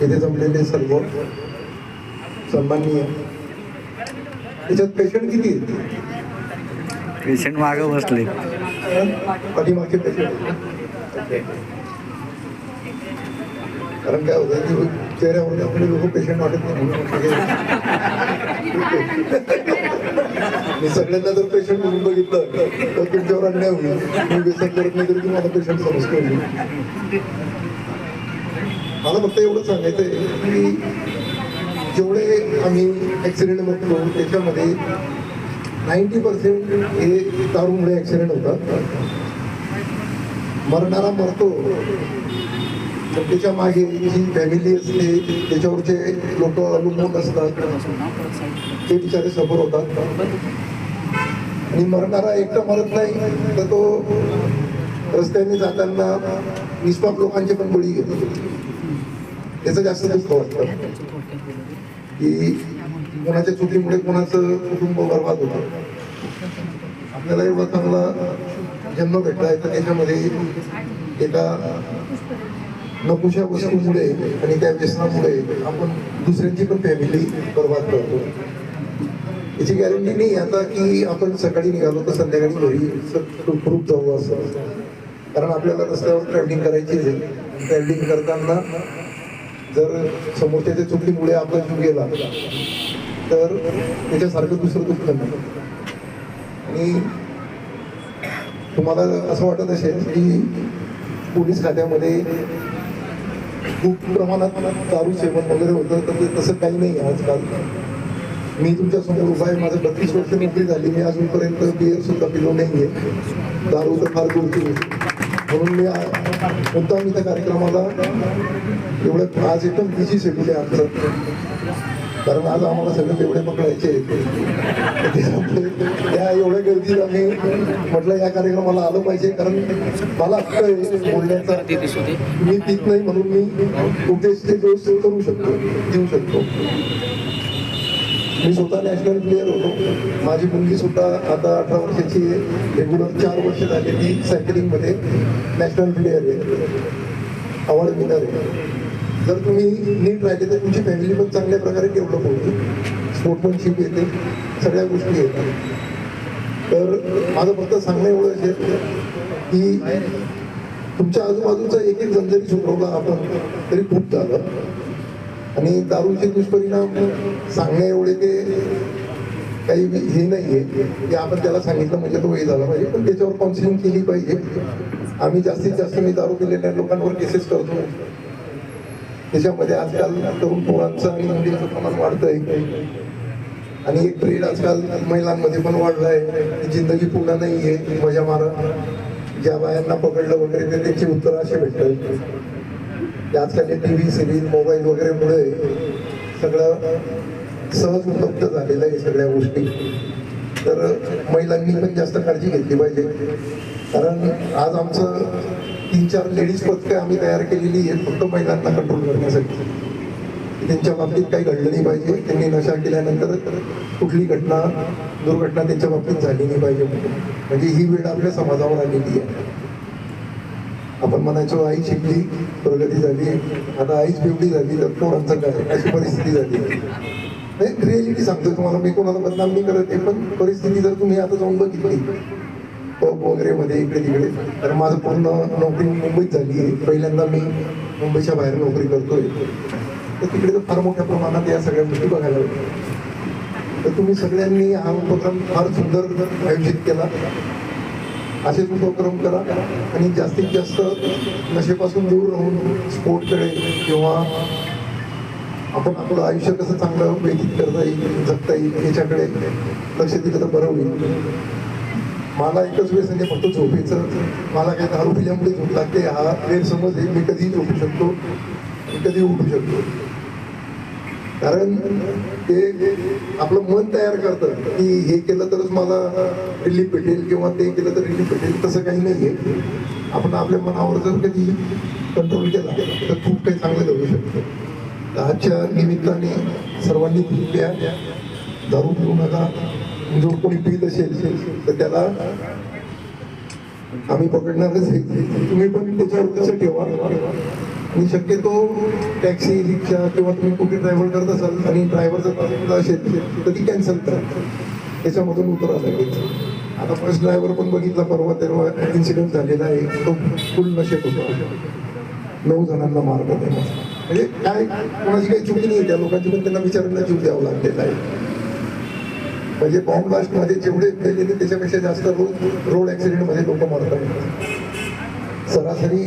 येथे जमलेले सर्व सन्माननीय. त्याच्यात पेशंट किती पेशंट मागं बसले. पाठीमागचे पेशंट कारण काय होतं चेहऱ्यावर आपले लोक पेशंट वाटत नाही मी सगळ्यांना जर पेशंट म्हणून बघितलं तर तुमच्यावर अन्याय होईल. मी व्यसन करत नाही तरी तुम्हाला पेशंट समजतो. मला फक्त एवढं सांगायचं आहे की जेवढे आम्ही ॲक्सिडेंट बघतो त्याच्यामध्ये नाईन्टी पर्सेंट हे दारूमुळे ॲक्सिडेंट होतात. मरणारा मरतो. तर त्याच्यामागे जी फॅमिली असते त्याच्यावरचे लोक अवलंबून असतात. ते बिचारे सफर होतात. आणि मरणारा एकटा मरत नाही तर तो रस्त्याने जाताना निष्पाप लोकांचे पण बळी घेतो. त्याचं जास्त दुःख वाटतं. की कोणाच्या चुकीमुळे कोणाचं कुटुंब बर्बाद होतं. आपल्याला एवढा चांगला जन्म भेटला तर त्याच्यामध्ये एका नकुशा वस्तूमुळे आणि त्या व्यसनामुळे आपण दुसऱ्यांची पण फॅमिली बर्बाद करतो. याची गॅरंटी नाही आता की आपण सकाळी निघालो तर संध्याकाळी घरी सुखरूप जाऊ असं. कारण आपल्याला रस्त्यावर ट्रॅव्हलिंग करायची आहे. ट्रॅव्हलिंग करताना जर समोरच्याच्या चुकीमुळे आपला जीव गेला तर त्याच्यासारखं दुसरं दुःख नाही. आणि तुम्हाला असं वाटत असेल की पोलीस खात्यामध्ये खूप प्रमाणात दारू सेवन वगैरे होतं तर ते तसं काही नाही आहे आजकाल. मी तुमच्यासमोर उभा आहे माझं बत्तीस वर्ष नोकरी झाली मी अजूनपर्यंत बिअर सुद्धा पिलो आहे दारू तर फार दूरची गोष्ट. म्हणून मी मुद्दाम इथं कार्यक्रमाला एवढं आज एकदम बिझी शेड्यूल आहे आमचं. कारण आज आम्हाला सगळे एवढे पकडायचे त्या एवढ्या गर्दीत आम्ही म्हटलं या कार्यक्रमाला आलं पाहिजे. कारण मला हक्क आहे बोलण्याचा. मी पित नाही म्हणून मी उपदेश ते डोस करू शकतो देऊ शकतो. मी स्वतः नॅशनल प्लेअर होतो. माझी मुलगी सुद्धा आता अठरा वर्षाची आहे. रेग्युलर चार वर्ष झाली ती सायकलिंगमध्ये नॅशनल प्लेअर आहे. अवॉर्ड विनर आहे. जर तुम्ही नीट राहिले तर तुमची फॅमिली पण चांगल्या प्रकारे डेव्हलप होते स्पोर्टमनशिप येते. सगळ्या गोष्टी येतात. तर माझं फक्त सांगणं एवढं असेल की तुमच्या आजूबाजूचा एक एक जण जरी सुटवला आपण तरी खूप झालं. आणि दारूचे दुष्परिणाम सांगण्या एवढे ते काही हे नाही आहे की आपण त्याला सांगितलं म्हणजे तो हे झाला पाहिजे. पण त्याच्यावर काउन्सिलिंग केली पाहिजे. आम्ही जास्तीत जास्त मी दारू पिलेल्या लोकांवर केसेस करतो. त्याच्यामध्ये आजकाल तरुण पोरांचं आणि मुलींचं प्रमाण वाढतंय. आणि एक ट्रेड आजकाल महिलांमध्ये पण वाढलाय. जिंदगी पूर्ण आहे मजा मारा. ज्या बायांना पकडलं वगैरे ते त्यांची उत्तरं असे भेटतात. आजकाल टी व्ही सिरीज मोबाईल वगैरेमुळे सगळं सहज उपलब्ध झालेलं आहे सगळ्या गोष्टी. तर महिलांनी पण जास्त काळजी घेतली पाहिजे. कारण आज आमचं तीन चार लेडीज पथकं आम्ही तयार केलेली आहेत फक्त महिलांना कंट्रोल करण्यासाठी. त्यांच्या बाबतीत काही घडलं नाही पाहिजे. त्यांनी नशा केल्यानंतर कुठली घटना दुर्घटना त्यांच्या बाबतीत झाली नाही पाहिजे. म्हणजे ही वेळ आपल्या समाजावर आलेली आहे. आपण म्हणायचो आई शिकली प्रगती झाली आता आईच पिवडी झाली तर पोरांचं काय? अशी परिस्थिती झाली. नाही रिअलिटी सांगतोय तुम्हाला. मी कोणाला बदनाम नाही करत आहे पण परिस्थिती जर तुम्ही आता जाऊन बघितली पब वगैरे मध्ये इकडे तिकडे तर माझं पूर्ण नोकरी मुंबईत झाली आहे. पहिल्यांदा मी मुंबईच्या बाहेर नोकरी करतोय. तर तिकडे तर फार मोठ्या प्रमाणात या सगळ्या गोष्टी बघायला मिळतात तर तुम्ही सगळ्यांनी हा उपक्रम फार सुंदर आयोजित केला. असेच उपक्रम करा आणि जास्तीत जास्त नशेपासून दूर राहून स्पोर्टकडे किंवा आपण आपलं आयुष्य कसं चांगलं व्यतीत करता येईल जगता येईल याच्याकडे लक्ष दिलं तर बरं होईल. मला एकच वेळेस म्हणजे फक्त झोपेचं. मला काही दारू पिल्यामुळे झोप लागते हा गैरसमज आहे. मी कधीही झोपू शकतो. मी कधी उठू शकतो. कारण ते आपलं मन तयार करतं की हे केलं तरच मला रिलीफ भेटेल किंवा ते केलं तर रिलीफ भेटेल. तसं काही नाही आहे आपण आपल्या मनावर जर कधी कंट्रोल केला तर खूप काही चांगलं करू शकतं. तर आजच्या निमित्ताने सर्वांनी कृपया दारू पिऊ नका. जो कोणी पित असेल तर त्याला आम्ही पकडणारच तुम्ही पण त्याच्यावर लक्ष ठेवा? मी शक्यतो टॅक्सी रिक्षा किंवा तुम्ही कुठे ट्रॅव्हल करत असाल आणि ड्रायव्हर जर असेल तर ती कॅन्सल करा. त्याच्यामधून उतरा लागेल आता फर्स्ट ड्रायव्हर पण बघितला परवा तेव्हा इन्सिडेंट झालेला आहे. तो फुल नशेत होता. नऊ जणांना मार्ग देणार म्हणजे काय कोणाची काही चुकी नाही त्या लोकांची पण त्यांना विचारांना जीव द्यावा लागलेला आहे. म्हणजे बॉम्ब ब्लास्टमध्ये जेवढे मेलेले त्याच्यापेक्षा जास्त रोड रोड ऍक्सिडेंटमध्ये लोक मरतात. सरासरी